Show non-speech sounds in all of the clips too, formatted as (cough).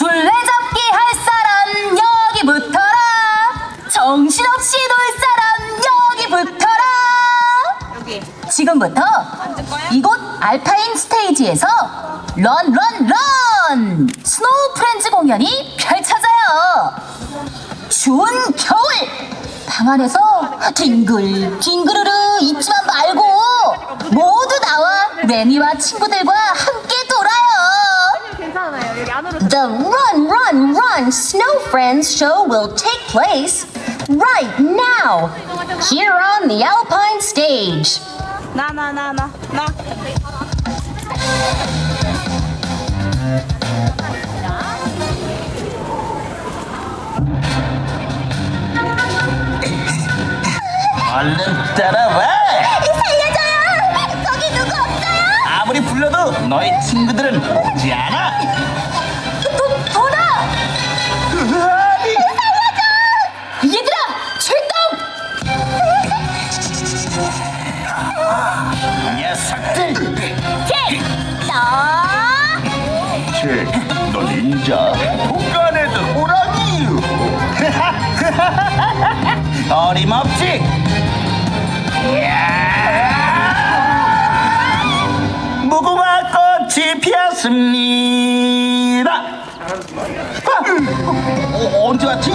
술래잡기 할 사람 여기 붙어라 정신없이 놀 사람 여기 붙어라 여기. 지금부터? 이곳 알파인 스테이지에서 런 런 런 스노우 프렌즈 공연이 펼쳐져요 추운 겨울 방 안에서 뒹글 뒹그르르 있지만 말고 모두 나와 레미와 친구들과 함께 The Run, Run, Run Snow Friends show will take place right now here on the Alpine stage. 나, 나, 나, 나, 나. 얼른 따라와 살려줘요! 거기 누구 없어요? 아무리 불러도 너희 친구들은 오지 않아 나! 너 닌자 북한에도 호랑이유 어림없지 이야! 무궁화 꽃이 피었습니다 아, 어, 언제 왔지?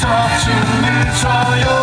무섭지 미쳐요.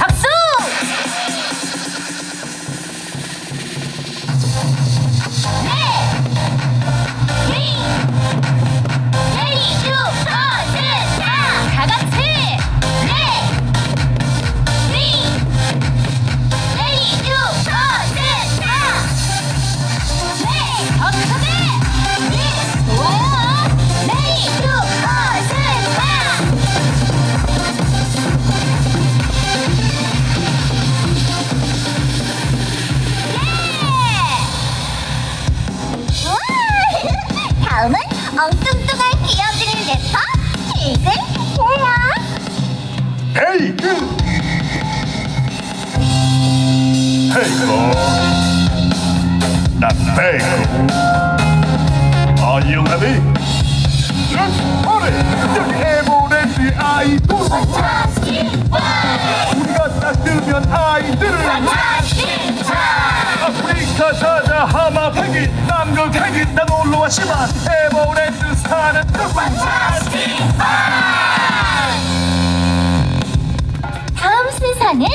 박수! 베이글 난 베이글 Are you ready? 어래 여기 에버랜드 아이돌. 우리가 딱 뜨면 아이들을 아프리카 사자 하마 펭귄 남극 펭귄 다 놀러와 시만 에버랜드 사는 그 다음 순서는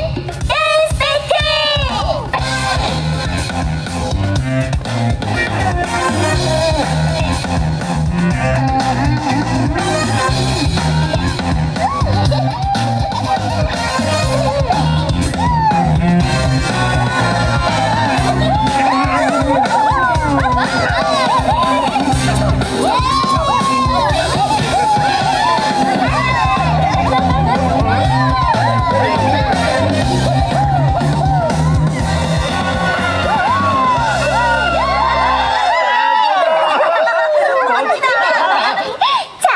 자,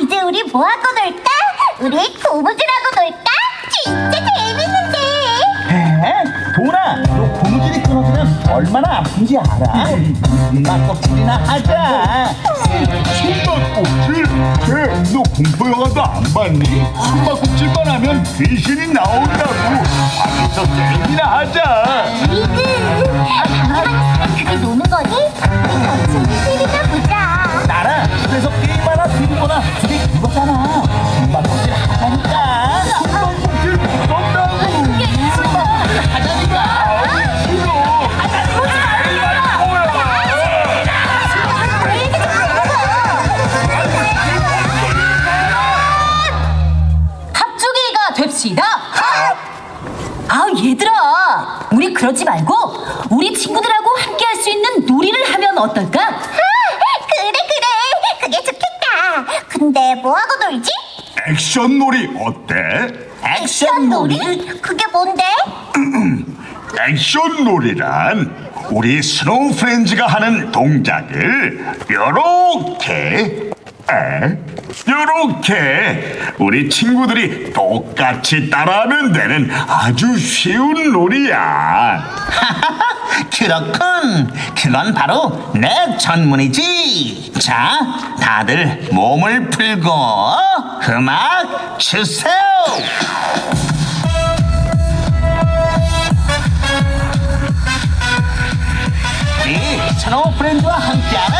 이제 우리 뭐 하고 놀까? 우리 고무줄하고 놀까? 너 고무줄이 끊어지면 얼마나 아픈지 알아? 막껍질이나 하자. 숨바꼭질? 걔 너 공포 영화도 안 봤니? 숨바꼭질만 하면 귀신이 나온다고 방에서 게임이나 하자 이그, 방황 그게 노는 거니? 아 얘들아, 우리 그러지 말고 우리 친구들하고 함께 할 수 있는 놀이를 하면 어떨까? 그래 그래, 그게 좋겠다. 근데 뭐 하고 놀지? 액션 놀이 어때? 액션 놀이? 그게 뭔데? (clears throat) 액션 놀이란 우리 스노우 프렌즈가 하는 동작을 요렇게 에? 요렇게 우리 친구들이 똑같이 따라하면 되는 아주 쉬운 놀이야 (laughs) 그렇군. 그건 바로 내 전문이지. 자, 다들 몸을 풀고 음악 주세요. 이 스노우 프렌즈와 함께하는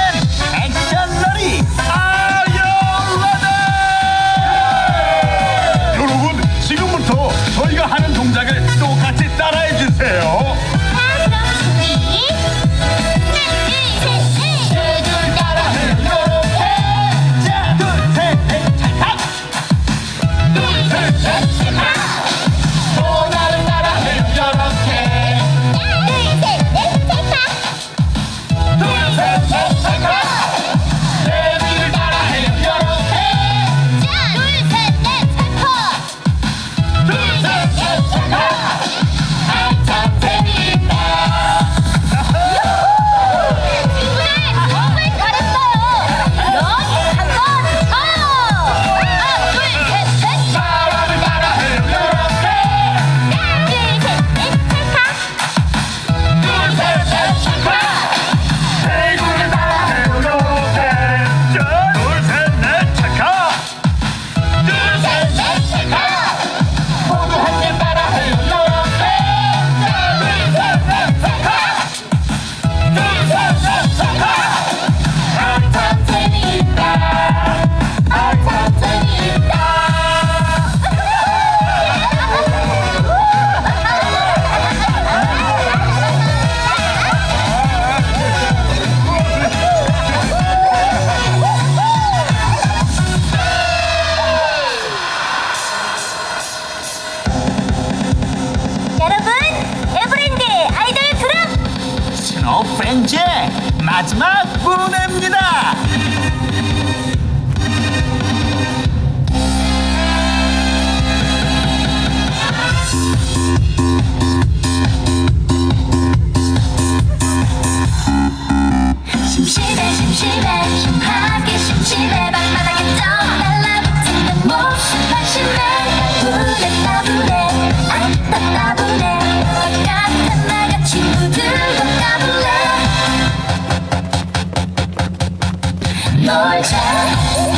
more time.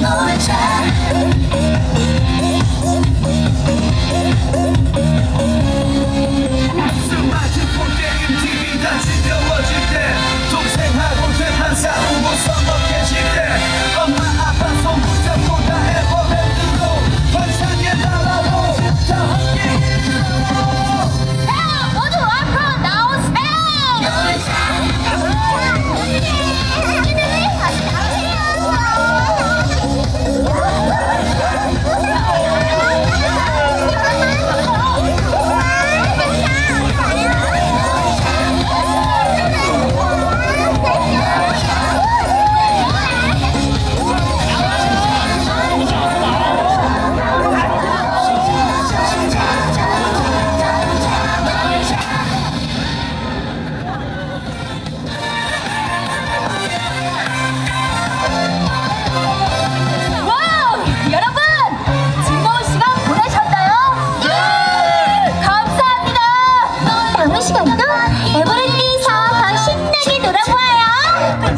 More time.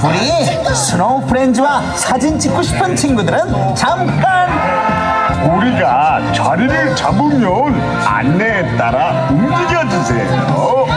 우리 스노우 프렌즈와 사진 찍고 싶은 친구들은 잠깐 우리가 자리를 잡으면 안내에 따라 움직여주세요.